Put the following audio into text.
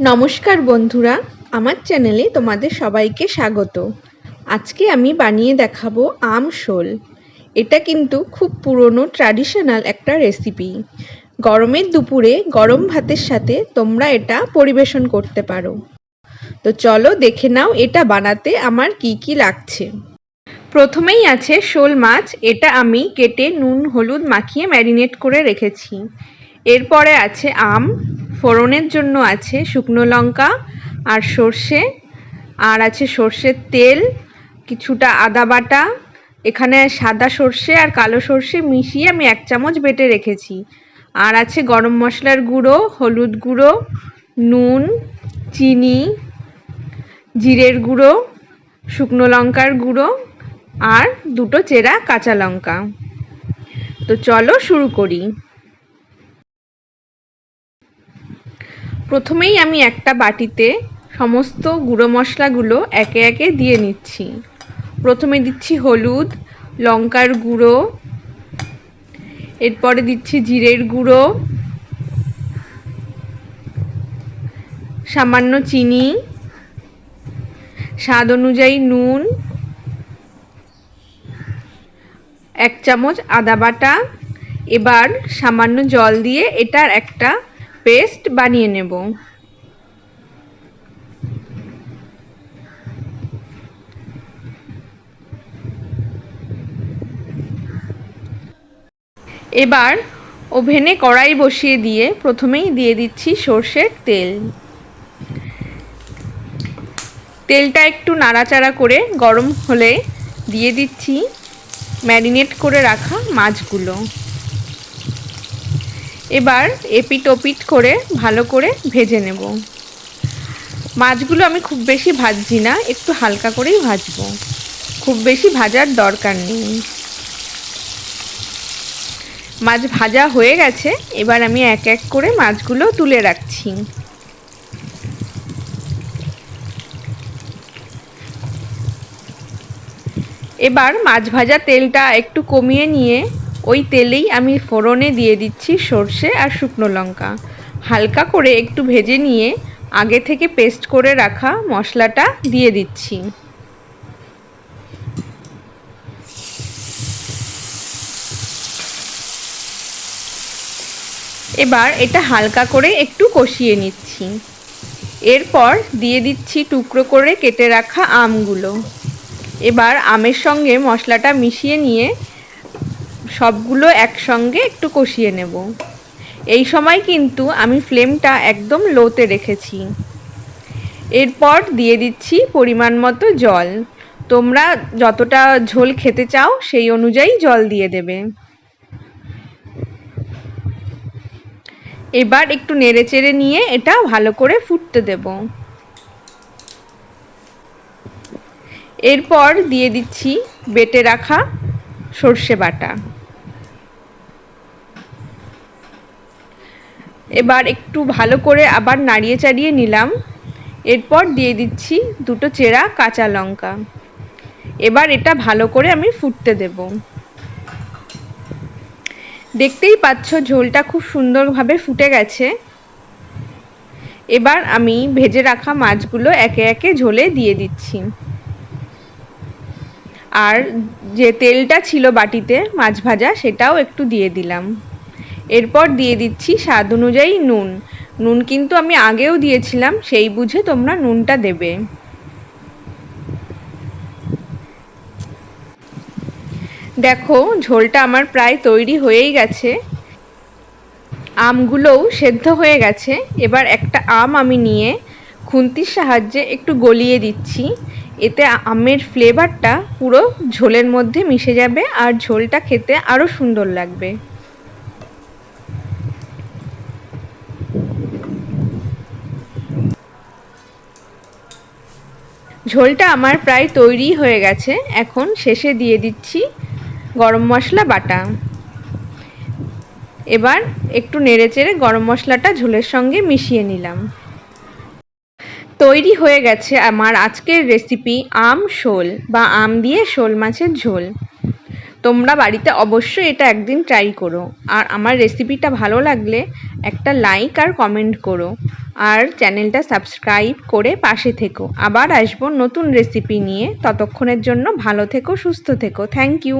নমস্কার বন্ধুরা, আমার চ্যানেলে তোমাদের সবাইকে স্বাগত। আজকে আমি বানিয়ে দেখাবো আম শোল। এটা কিন্তু খুব পুরনো ট্র্যাডিশনাল একটা রেসিপি গরমের দুপুরে গরম ভাতের সাথে তোমরা এটা পরিবেশন করতে পারো। তো চলো দেখে নাও এটা বানাতে আমার কি কি লাগছে। প্রথমেই আছে শোল মাছ। এটা আমি কেটে নুন, হলুদ মাখিয়ে ম্যারিনেট করে রেখেছি। এরপরে আছে আম, ফোড়নের জন্য আছে শুকনো লঙ্কা আর সর্ষে, আর আছে সর্ষের তেল, কিছুটা আদা বাটা, এখানে সাদা সর্ষে আর কালো সর্ষে মিশিয়ে আমি এক চামচ বেটে রেখেছি। আর আছে গরম মশলার গুঁড়ো, হলুদ গুঁড়ো, নুন, চিনি, জিরের গুঁড়ো, শুকনো লঙ্কার গুঁড়ো আর দুটো চেরা কাঁচা লঙ্কা। তো চলো শুরু করি। প্রথমেই আমি একটা বাটিতে সমস্ত গুঁড়ো মশলাগুলো একে একে দিয়ে নিচ্ছি। প্রথমে দিচ্ছি হলুদ, লঙ্কার গুঁড়ো, এরপরে দিচ্ছি জিরের গুঁড়ো, সামান্য চিনি, স্বাদ অনুযায়ী নুন, এক চামচ আদা বাটা, এবার সামান্য জল দিয়ে এটার একটা পেস্ট বানিয়ে নেব। এবার ওভেনে কড়াই বসিয়ে দিয়ে প্রথমেই দিয়ে দিচ্ছি সর্ষের তেল। তেলটা একটু নাড়াচাড়া করে গরম হলে দিয়ে দিচ্ছি ম্যারিনেট করে রাখা মাছগুলো। এবার এপিট ওপিট করে ভালো করে ভেজে নেব। মাছগুলো আমি খুব বেশি ভাজছি না, একটু হালকা করেই ভাজবো। খুব বেশি ভাজার দরকার নেই। মাছ ভাজা হয়ে গেছে, এবার আমি এক এক করে মাছগুলো তুলে রাখছি। এবার মাছ ভাজা তেলটা একটু কমিয়ে নিয়ে ওই তেলেই আমি ফোড়নে দিয়ে দিচ্ছি সর্ষে আর শুকনো লঙ্কা। হালকা করে একটু ভেজে নিয়ে আগে থেকে পেস্ট করে রাখা মশলাটা দিয়ে দিচ্ছি। এবার এটা হালকা করে একটু কষিয়ে নিচ্ছি। এরপর দিয়ে দিচ্ছি টুকরো করে কেটে রাখা আমগুলো। এবার আমের সঙ্গে মশলাটা মিশিয়ে নিয়ে সবগুলো একসঙ্গে একটু কষিয়ে নেব। এই সময় কিন্তু আমি ফ্লেমটা একদম লোতে রেখেছি। এরপর দিয়ে দিচ্ছি পরিমাণ মতো জল। তোমরা যতটা ঝোল খেতে চাও সেই অনুযায়ী জল দিয়ে দেবে। এবার একটু নেড়ে চেড়ে নিয়ে এটা ভালো করে ফুটতে দেব। এরপর দিয়ে দিচ্ছি বেটে রাখা সর্ষে বাটা। এবার একটু ভালো করে আবার নাড়িয়ে চাড়িয়ে নিলাম। এরপর দিয়ে দিচ্ছি দুটো চেরা কাঁচা লঙ্কা। এবার এটা ভালো করে আমি ফুটতে দেব। দেখতেই পাচ্ছ ঝোলটা খুব সুন্দরভাবে ফুটে গেছে। এবার আমি ভেজে রাখা মাছগুলো একে একে ঝোলে দিয়ে দিচ্ছি। আর যে তেলটা ছিল বাটিতে মাছ ভাজা সেটাও একটু দিয়ে দিলাম। এরপর দিয়ে দিচ্ছি স্বাদ অনুযায়ী নুন। নুন কিন্তু আমি আগেও দিয়েছিলাম, সেই বুঝে তোমরা নুনটা দেবে। দেখো, ঝোলটা আমার প্রায় তৈরি হয়েই গেছে। আমগুলোও সেদ্ধ হয়ে গেছে। এবার একটা আম আমি নিয়ে খুন্তির সাহায্যে একটু গলিয়ে দিচ্ছি। এতে আমের ফ্লেভারটা পুরো ঝোলের মধ্যে মিশে যাবে আর ঝোলটা খেতে আরও সুন্দর লাগবে। ঝোলটা আমার প্রায় তৈরি হয়ে গেছে। এখন শেষে দিয়ে দিচ্ছি গরম মশলা বাটা। এবার একটু নেড়েচেড়ে গরম মশলাটা ঝোলের সঙ্গে মিশিয়ে নিলাম। তৈরি হয়ে গেছে আমার আজকের রেসিপি আম শোল বা আম দিয়ে শোল মাছের ঝোল। তোমরা বাড়িতে অবশ্যই এটা একদিন ট্রাই করো। আর আমার রেসিপিটা ভালো লাগলে একটা লাইক আর কমেন্ট করো। আর চ্যানেলটা সাবস্ক্রাইব করে পাশে থেকো। আবার আসব নতুন রেসিপি নিয়ে। ততক্ষণের জন্য ভালো থেকো, সুস্থ থেকো। Thank you